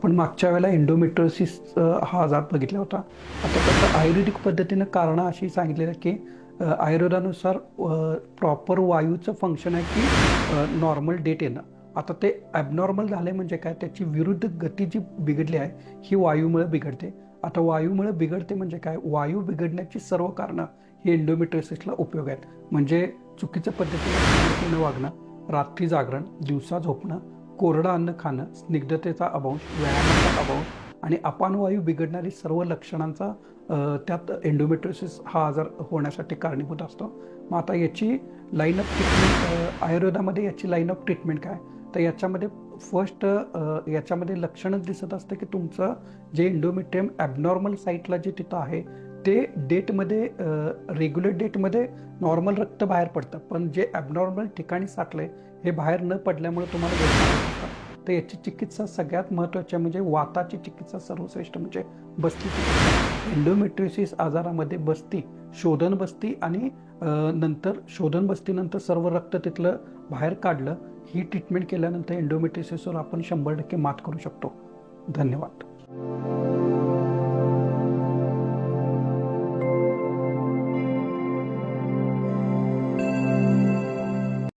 आपण मागच्या वेळेला एंडोमेट्रोसिस हा आजार बघितला होता. आता त्याचं आयुर्वेदिक पद्धतीनं कारणं अशी सांगितलेलं की आयुर्वेदानुसार प्रॉपर वायूचं फंक्शन आहे की नॉर्मल डेट येणं. आता ते ॲबनॉर्मल झाले म्हणजे काय? त्याची विरुद्ध गती जी बिघडली आहे ही वायूमुळे बिघडते. आता वायूमुळे बिघडते म्हणजे काय? वायू बिघडण्याची सर्व कारणं ही एंडोमेट्रोसिसला उपयोग आहेत. म्हणजे चुकीच्या पद्धतीने पद्धतीनं वागणं रात्री जागरण दिवसा झोपणं कोरडं अन्न खाणं स्निग्धतेचा अभाव व्यायामाचा अभाव आणि अपानवायू बिघडणारी सर्व लक्षणांचा त्यात एंडोमेट्रोसिस हा आजार होण्यासाठी कारणीभूत असतो. मग आता याची लाईन ऑफ ट्रीटमेंट आयुर्वेदामध्ये याची लाईन ऑफ ट्रीटमेंट काय? तर याच्यामध्ये फर्स्ट याच्यामध्ये लक्षणच दिसत असतं की तुमचं जे इंडोमेट्रियम ॲबनॉर्मल साईटला जे तिथं आहे ते डेटमध्ये रेग्युलर डेटमध्ये नॉर्मल रक्त बाहेर पडतं. पण जे ॲबनॉर्मल ठिकाणी साठलंय हे बाहेर न पडल्यामुळे तुम्हाला तर याची चिकित्सा सगळ्यात महत्त्वाची म्हणजे वाताची चिकित्सा सर्वश्रेष्ठ म्हणजे बस्ती चिकित्सा. आजारामध्ये बस्ती शोधन बस्ती आणि नंतर शोधन बस्तीनंतर सर्व रक्त तिथलं बाहेर काढलं ही ट्रीटमेंट केल्यानंतर एंडोमेट्रियोसिसवर आपण शंभर टक्के मात करू शकतो. धन्यवाद.